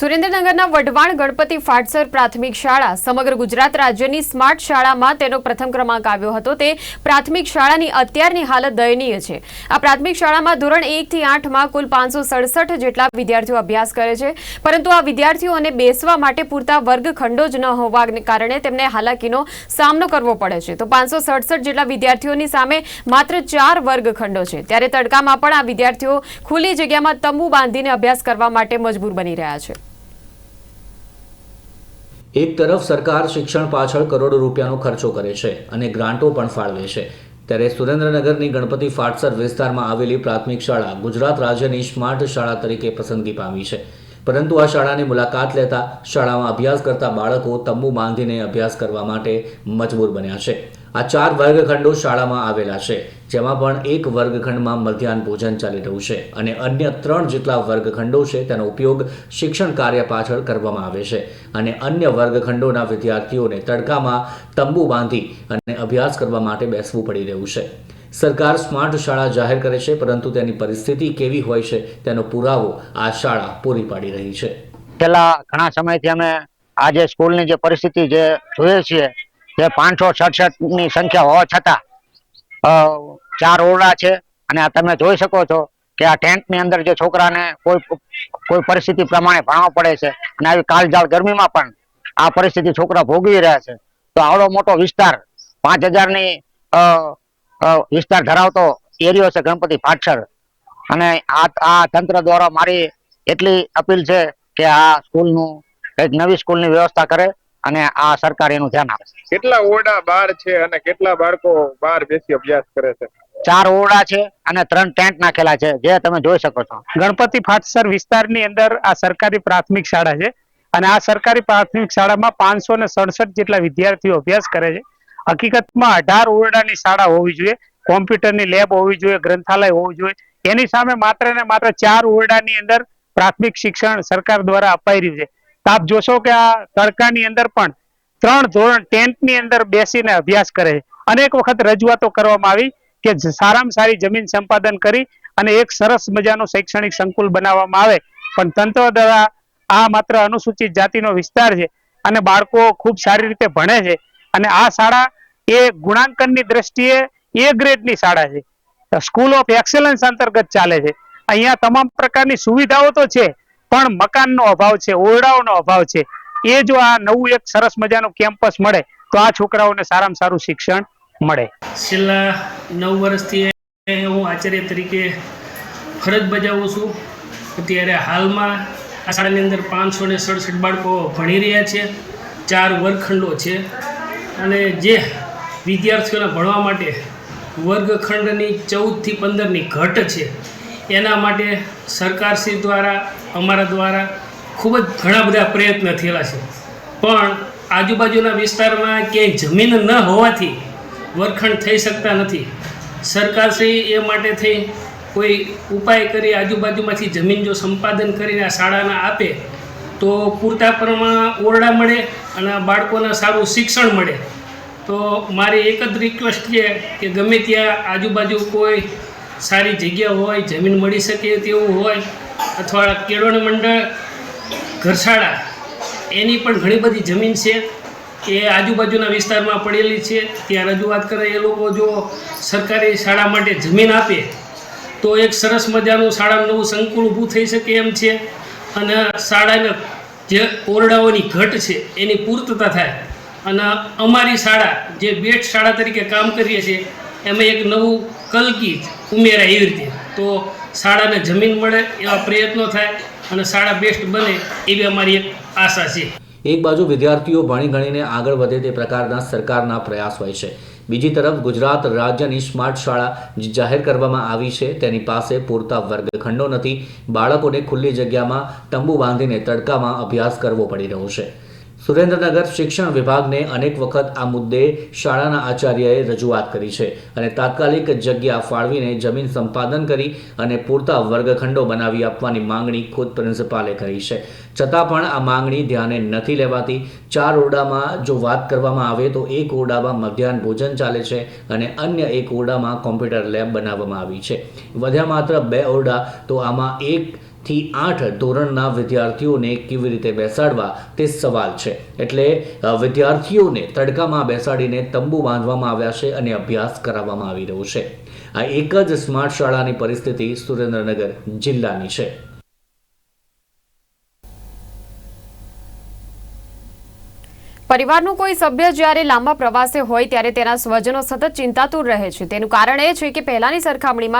સુરેન્દ્રનગરના વઢવાણ ગણપતિ ફાટસર પ્રાથમિક શાળા સમગ્ર ગુજરાત રાજ્યની સ્માર્ટ શાળામાં તેનો પ્રથમ ક્રમાંક આવ્યો હતો. તે પ્રાથમિક શાળાની અત્યારની હાલત દયનીય છે. આ પ્રાથમિક શાળામાં ધોરણ એકથી આઠમાં કુલ પાંચસો સડસઠ જેટલા વિદ્યાર્થીઓ અભ્યાસ કરે છે. પરંતુ આ વિદ્યાર્થીઓને બેસવા માટે પૂરતા વર્ગખંડો જ ન હોવાને કારણે તેમને હાલાકીનો સામનો કરવો પડે છે. તો પાંચસો સડસઠ જેટલા વિદ્યાર્થીઓની સામે માત્ર ચાર વર્ગખંડો છે. ત્યારે તડકામાં પણ આ વિદ્યાર્થીઓ ખુલ્લી જગ્યામાં તંબુ બાંધીને અભ્યાસ કરવા માટે મજબૂર બની રહ્યા છે. એક તરફ સરકાર શિક્ષણ પાછળ કરોડો રૂપિયાનો ખર્ચો કરે છે અને ગ્રાન્ટો પણ ફાળવે છે. ત્યારે સુરેન્દ્રનગરની ગણપતિ ફાટસર વિસ્તારમાં આવેલી પ્રાથમિક શાળા ગુજરાત રાજ્યની સ્માર્ટ શાળા તરીકે પસંદગી પામી છે. પરંતુ આ શાળાની મુલાકાત લેતા શાળામાં અભ્યાસ કરતા બાળકો તંબુ બાંધીને અભ્યાસ કરવા માટે મજબૂર બન્યા છે. આ ચાર વર્ગખંડો શાળામાં આવેલા છે, જેમાં પણ એક વર્ગખંડમાં મધ્યાહન ભોજન ચાલી રહ્યું છે અને અન્ય ત્રણ જેટલા વર્ગખંડો છે તેનો ઉપયોગ શિક્ષણ કાર્ય પાછળ કરવામાં આવે છે અને અન્ય વર્ગખંડોના વિદ્યાર્થીઓને તડકામાં તંબુ બાંધી અને અભ્યાસ કરવા માટે બેસવું પડી રહ્યું છે. સરકાર સ્માર્ટ શાળા જાહેર કરે છે, પરંતુ તેની પરિસ્થિતિ કેવી હોય છે તેનો પુરાવો આ શાળા પૂરી પાડી રહી છે. છેલ્લા ઘણા સમયથી અમે આ જે સ્કૂલની જે પરિસ્થિતિ જે જોઈએ છીએ તે પાંચસો સડસઠની સંખ્યા હોવા છતાં ચાર ઓરડા છે અને આ તમે જોઈ શકો છો કે આ ટેન્ટની અંદર જે છોકરાને કોઈ કોઈ પરિસ્થિતિ પ્રમાણે ભણવા પડે છે અને આવી કાલજાળ ગરમીમાં પણ આ પરિસ્થિતિ છોકરા ભોગવી રહ્યા છે. તો આવડો મોટો વિસ્તાર પાંચ હજારની વિસ્તાર ધરાવતો એરિયો છે ગણપતિ ફાટસર અને આ આ તંત્ર દ્વારા મારી એટલી અપીલ છે કે આ સ્કૂલનું એક નવી સ્કૂલની વ્યવસ્થા કરે અને આ સરકાર એનું ધ્યાન આપે. કેટલા ઓરડા બાર છે અને કેટલા બાળકો બહાર બેસી અભ્યાસ કરે છે? ચાર ઓરડા છે અને ત્રણ ટેન્ટ નાખેલા છે જે તમે જોઈ શકો છો. ગણપતિ ફાટસર વિસ્તારની અંદર આ સરકારી પ્રાથમિક શાળા છે અને આ સરકારી પ્રાથમિક શાળામાં પાંચસો ને સડસઠ જેટલા વિદ્યાર્થીઓ અભ્યાસ કરે છે. હકીકતમાં અઢાર ઓરડાની શાળા હોવી જોઈએ, કોમ્પ્યુટરની લેબ હોવી જોઈએ, ગ્રંથાલય હોવું જોઈએ. એની સામે માત્ર ને માત્ર ચાર ઓરડાની અંદર પ્રાથમિક શિક્ષણ સરકાર દ્વારા અપાઈ રહ્યું છે. આપ જોશો કે આ તડકાની અંદર પણ ત્રણ ધોરણ ટેન્ટની અંદર બેસીને અભ્યાસ કરે છે. અનેક વખત રજૂઆતો કરવામાં આવી કે સારામાં સારી જમીન સંપાદન કરી અને એક સરસ મજાનું શૈક્ષણિક સંકુલ બનાવવામાં આવે. પણ તંત્ર દ્વારા આ માત્ર અનુસૂચિત જાતિનો વિસ્તાર છે અને બાળકો ખૂબ સારી રીતે ભણે છે. અને આ શાળા એ ગુણાંકનની દ્રષ્ટિએ એ ગ્રેડની શાળા છે. સ્કૂલ ઓફ એક્સેલન્સ અંતર્ગત ચાલે છે. અહીંયા તમામ પ્રકારની સુવિધાઓ તો છે, પણ મકાનનો અભાવ છે, ઓરડાઓનો અભાવ છે. એ જો આ નવું એક સરસ મજાનું કેમ્પસ મળે, તો આ છોકરાઓને સારામાં સારું શિક્ષણ મળે. છેલ્લા નવ વર્ષથી હું આચાર્ય તરીકે ફરજ બજાવું છું. અત્યારે હાલમાં આ શાળાની અંદર પાંચસો ને સડસઠ બાળકો ભણી રહ્યા છે. ચાર વર્ગખંડો છે. અને જે વિદ્યાર્થીઓને ભણવા માટે વર્ગખંડની ચૌદથી પંદરની ઘટ છે, એના માટે સરકારશ્રી દ્વારા, અમારા દ્વારા ખૂબ જ ઘણા બધા પ્રયત્ન થયેલા છે. પણ આજુબાજુના વિસ્તારમાં ક્યાંય જમીન ન હોવાથી વર્ગખંડ થઈ શકતા નથી. સરકારશ્રી એ માટે થઈ કોઈ ઉપાય કરી આજુબાજુમાંથી જમીન જો સંપાદન કરીને આ શાળાના આપે તો પૂરતા પ્રમાણમાં ઓરડા મળે અને બાળકોના સારું શિક્ષણ મળે. તો મારી એક જ રિક્વેસ્ટ છે કે ગમે ત્યાં આજુબાજુ કોઈ સારી જગ્યા હોય, જમીન મળી શકે તેવું હોય અથવા કેળવણ મંડળ, ઘરશાળા, એની પણ ઘણી બધી જમીન છે એ આજુબાજુના વિસ્તારમાં પડેલી છે. ત્યાં રજૂઆત કરે એ લોકો જો સરકારી શાળા માટે જમીન આપે તો એક સરસ મજાનું શાળાનું નવું સંકુલ ઊભું થઈ શકે એમ છે. અને શાળાના જે ઓરડાઓની ઘટ છે, એની પૂર્તતા થાય. અને અમારી શાળા, જે બેટ શાળા તરીકે કામ કરીએ છીએ, એમાં એક નવું કલકી ઉમેરાય એવી રીતે. તો શાળાને જમીન મળે એવા પ્રયત્નો થાય અને શાળા બેસ્ટ બને એવી અમારી એક આશા છે. એક બાજુ વિદ્યાર્થીઓ ભણી ગણીને આગળ વધે તે પ્રકારના સરકારના પ્રયાસ હોય છે. બીજી તરફ ગુજરાત રાજ્યની સ્માર્ટ શાળા જાહેર કરવામાં આવી છે, તેની પાસે પૂરતા વર્ગખંડો નથી. બાળકોને ખુલ્લી જગ્યામાં તંબુ બાંધીને તડકામાં અભ્યાસ કરવો પડી રહ્યો છે. સુરેન્દ્રનગર શિક્ષણ વિભાગને અનેક વખત આ મુદ્દે શાળાના આચાર્યએ રજૂઆત કરી છે અને તાત્કાલિક જગ્યા ફાળવીને જમીન સંપાદન કરી અને પૂરતા વર્ગખંડો બનાવી આપવાની માંગણી ખુદ પ્રિન્સિપાલે કરી છે. છતાં પણ આ માંગણી ધ્યાને નથી લેવાતી. ચાર ઓરડામાં જો વાત કરવામાં આવે તો એક ઓરડામાં મધ્યાહન ભોજન ચાલે છે અને અન્ય એક ઓરડામાં કોમ્પ્યુટર લેબ બનાવવામાં આવી છે. વધ્યા માત્ર બે ઓરડા તો આમાં એક થી આઠ ધોરણના વિદ્યાર્થીઓને કેવી રીતે બેસાડવા તે સવાલ છે. એટલે વિદ્યાર્થીઓને તડકામાં બેસાડીને તંબુ બાંધવામાં આવ્યા છે અને અભ્યાસ કરાવવામાં આવી રહ્યો છે. આ એક જ સ્માર્ટ શાળાની પરિસ્થિતિ સુરેન્દ્રનગર જિલ્લાની છે. પરિવારનું કોઈ સભ્ય જ્યારે લાંબા પ્રવાસે હોય ત્યારે તેના સ્વજનો સતત ચિંતાતુર રહે છે. તેનું કારણ એ છે કે પહેલાની સરખામણીમાં